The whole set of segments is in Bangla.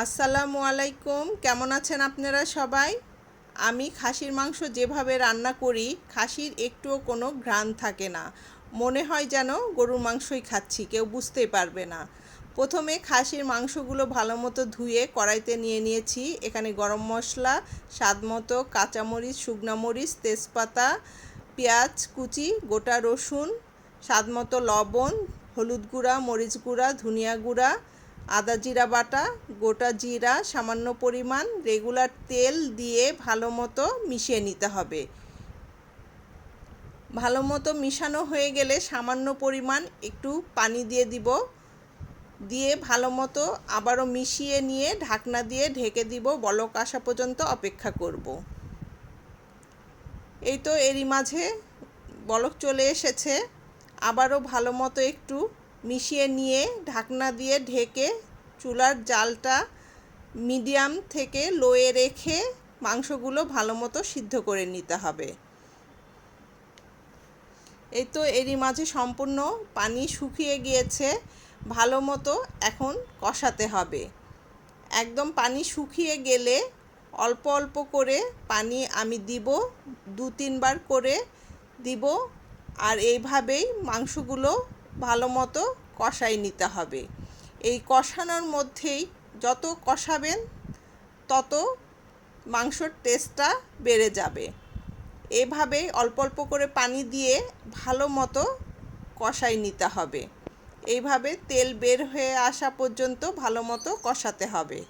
আসসালামু আলাইকুম। কেমন আছেন আপনারা সবাই? আমি খাসির মাংস যেভাবে রান্না করি, খাসির একটুও কোনো ঘ্রাণ থাকে না। মনে হয় যেন গরুর মাংসই খাচ্ছি, কেউ বুঝতেই পারবে না। প্রথমে খাসির মাংসগুলো ভালো মতো ধুয়ে কড়াইতে নিয়ে নিয়েছি। এখানে গরম মশলা স্বাদ মতো কাঁচামরিচ, শুকনা মরিচ, তেজপাতা, পেঁয়াজ কুচি, গোটা রসুন স্বাদ মতো লবণ, হলুদ গুঁড়া, মরিচ গুঁড়া, ধনিয়া গুঁড়া আদা জিরা বাটা, গোটা জিরা, সামান্য পরিমাণ রেগুলার তেল দিয়ে ভালো মতো মিশিয়ে নিতে হবে। ভালো মতো মিশানো হয়ে গেলে সামান্য পরিমাণ একটু পানি দিয়ে দিব। দিয়ে ভালো মতো আবারও মিশিয়ে নিয়ে ঢাকনা দিয়ে ঢেকে দিব। বলক আসা পর্যন্ত অপেক্ষা করব। এই তো এরই মাঝে বলক চলে এসেছে। আবারও ভালো মতো একটু মিশিয়ে নিয়ে ঢাকনা দিয়ে ঢেকে চুলার জালটা মিডিয়াম থেকে লোয়ে রেখে মাংসগুলো ভালো মতো সিদ্ধ করে নিতে হবে। এই তো এরই মাঝে সম্পূর্ণ পানি শুকিয়ে গিয়েছে, ভালো মতো এখন কষাতে হবে। একদম পানি শুকিয়ে গেলে অল্প অল্প করে পানি আমি দিব, দু তিনবার করে দিব, আর এইভাবেই মাংসগুলো ভালো মতো কষাই নিতে হবে। এই কষানোর মধ্যেই যত কষাবেন, তত মাংসর টেস্টটা বেড়ে যাবে। এভাবেই অল্প অল্প করে পানি দিয়ে ভালো মতো কষাই নিতে হবে। এইভাবে তেল বের হয়ে আসা পর্যন্ত ভালো মতো কষাতে হবে।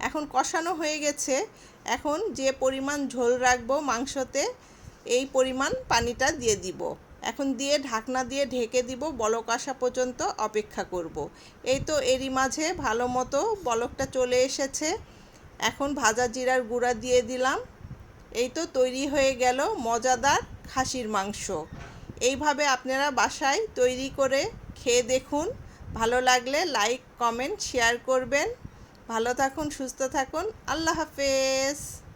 এখন কষানো হয়ে গেছে। এখন যে পরিমাণ ঝোল রাখব মাংসতে, এই পরিমাণ পানিটা দিয়ে দিব। এখন দিয়ে ঢাকনা দিয়ে ঢেকে দিব, বলক আসা পর্যন্ত অপেক্ষা করব। এই তো এরই মাঝে ভালো মতো বলকটা চলে এসেছে। এখন ভাজা জিরার গুঁড়া দিয়ে দিলাম। এই তো তৈরি হয়ে গেল মজাদার খাসির মাংস। এইভাবে আপনারা বাসায় তৈরি করে খেয়ে দেখুন। ভালো লাগলে লাইক, কমেন্ট, শেয়ার করবেন। ভালো থাকুন, সুস্থ থাকুন। আল্লাহ হাফেজ।